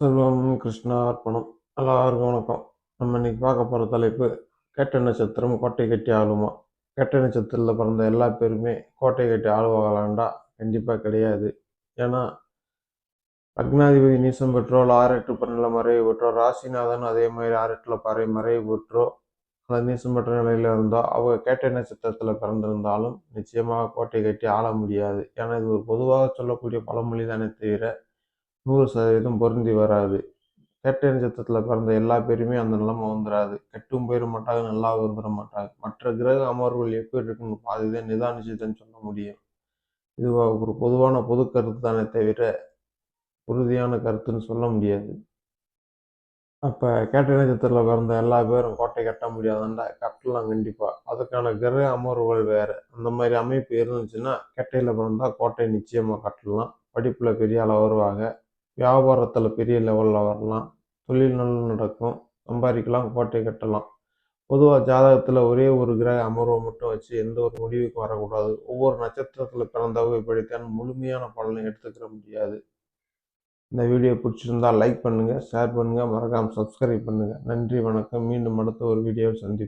செல்வம் கிருஷ்ணா அர்ப்பணம். எல்லாருக்கும் வணக்கம். நம்ம இன்னைக்கு பார்க்க போகிற தலைப்பு கேட்ட நட்சத்திரம் கோட்டை கட்டி ஆளுமா? கேட்ட நட்சத்திரத்தில் பிறந்த எல்லா பேருமே கோட்டை கட்டி ஆளுவாங்களாண்டா? கண்டிப்பாக கிடையாது. ஏன்னா அக்னாதிபதி நீசம் பெற்றோல் ஆறு எட்டு பன்னெண்டில் மறைவு பெற்றோ ராசிநாதன் அதே மாதிரி ஆறு எட்டில் பறை மறைவு பெற்றோ அந்த நீசம் பெற்ற நிலையில் இருந்தோ அவங்க கேட்ட நட்சத்திரத்தில் பிறந்திருந்தாலும் நிச்சயமாக கோட்டை கட்டி ஆள முடியாது. ஏன்னா இது ஒரு பொதுவாக சொல்லக்கூடிய பழமொழி தானே தவிர நூறு சதவீதம் பொருந்தி வராது. கேட்ட நட்சத்திரத்தில் பிறந்த எல்லா பேருமே அந்த நிலைமை வந்துடாது கெட்டும் போயிட மாட்டாங்க நல்லா வந்துட மாட்டாங்க. மற்ற கிரக அமர்வுகள் எப்படி இருக்குன்னு பாதிதான் நிதானிச்சுதுன்னு சொல்ல முடியும். இது ஒரு பொதுவான பொது கருத்து தானே தவிர உறுதியான கருத்துன்னு சொல்ல முடியாது. அப்போ கேட்ட நட்சத்திரத்தில் பிறந்த எல்லா பேரும் கோட்டை கட்ட முடியாதுண்டா? கட்டலாம் கண்டிப்பாக அதுக்கான கிரக அமர்வுகள் வேறு. அந்த மாதிரி அமைப்பு இருந்துச்சுன்னா கேட்டையில் பிறந்தால் கோட்டை நிச்சயமாக கட்டலாம். படிப்பில் பெரிய அளவு வருவாங்க. வியாபாரத்தில் பெரிய லெவலில் வரலாம். தொழில் நல்லா நடக்கும். சம்பாதிக்கலாம் கோட்டை கட்டலாம். பொதுவாக ஜாதகத்தில் ஒரே ஒரு கிரக அமர்வை மட்டும் வச்சு எந்த ஒரு முடிவுக்கும் வரக்கூடாது. ஒவ்வொரு நட்சத்திரத்தில் பிறந்தவங்க இப்படித்தான் முழுமையான பலனை எடுத்துக்கிற முடியாது. இந்த வீடியோ பிடிச்சிருந்தா லைக் பண்ணுங்கள் ஷேர் பண்ணுங்கள் மறக்காமல் சப்ஸ்கிரைப் பண்ணுங்கள் நன்றி வணக்கம். மீண்டும் அடுத்த ஒரு வீடியோவை சந்திப்போம்.